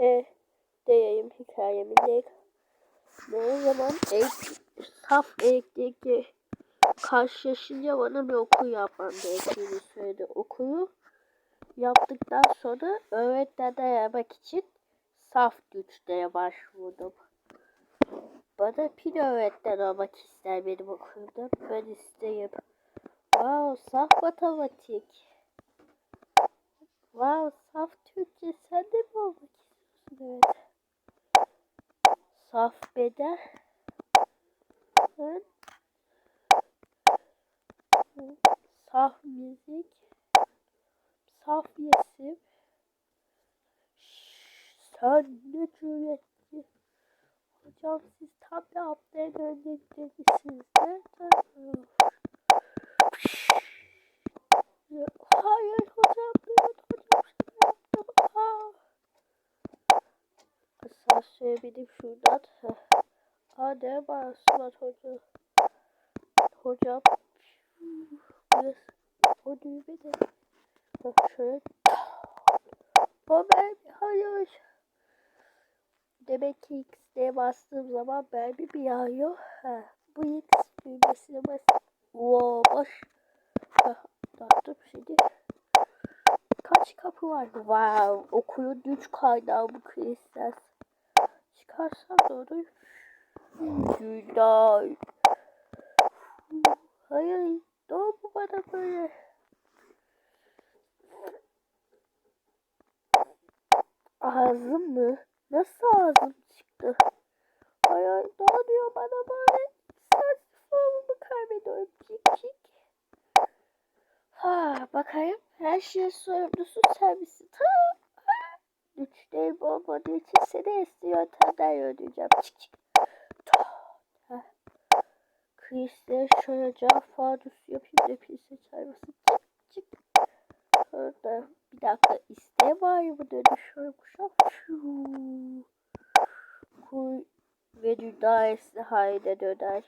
E diyeyim hikayemin ne? Ne zaman ek, saf eklikle karşılaşınca bana bir okul yapmam gerektiğini söyledi. Okulu yaptıktan sonra öğretmenler yapmak için saf güçlere başvurdum. Bana pil öğretmen olmak ister benim okulda. Ben isteyim. Wow, saf matematik. Wow, saf Türkçe sen de mi olmak istiyorsun? Evet. Saf beden. Saf müzik. Saf resim. Sen ne cüretli. Hocam siz tam bir aptalın önündeysiniz. Nereden? Hayır Asansöre binip şuradan. Var Suat hoca? Hocam. Burası. O düğme de. Bak şöyle. O ben hayır. Demek ki X'de bastığım zaman mermi bir yağıyor. Ha, bu X düğmesine bas. Wow, boş. Ha, Baktım şimdi. Kaç kapı var? Wow, okulun güç kaynağı bu kristal. Çıkarsam da onu. Günay. Hayır, ne oldu bana böyle? Ağzım mı? Nasıl ağzım çıktı? Ay ay ne oluyor bana böyle? Sen formumu kaybediyorum. Cik cik. Ha bakayım. Her şeyin sorumlusu sen misin? Tamam. Ha. Güçlerim olmadığı için seni eski yöntemden. Ha. Kristal şöyle fanus yapayım da pilse çaymasın. Çık çık. Orada bir dakika isteğe var mı dönüşüyorum kuşam. Kuy ve dünyası haline döner.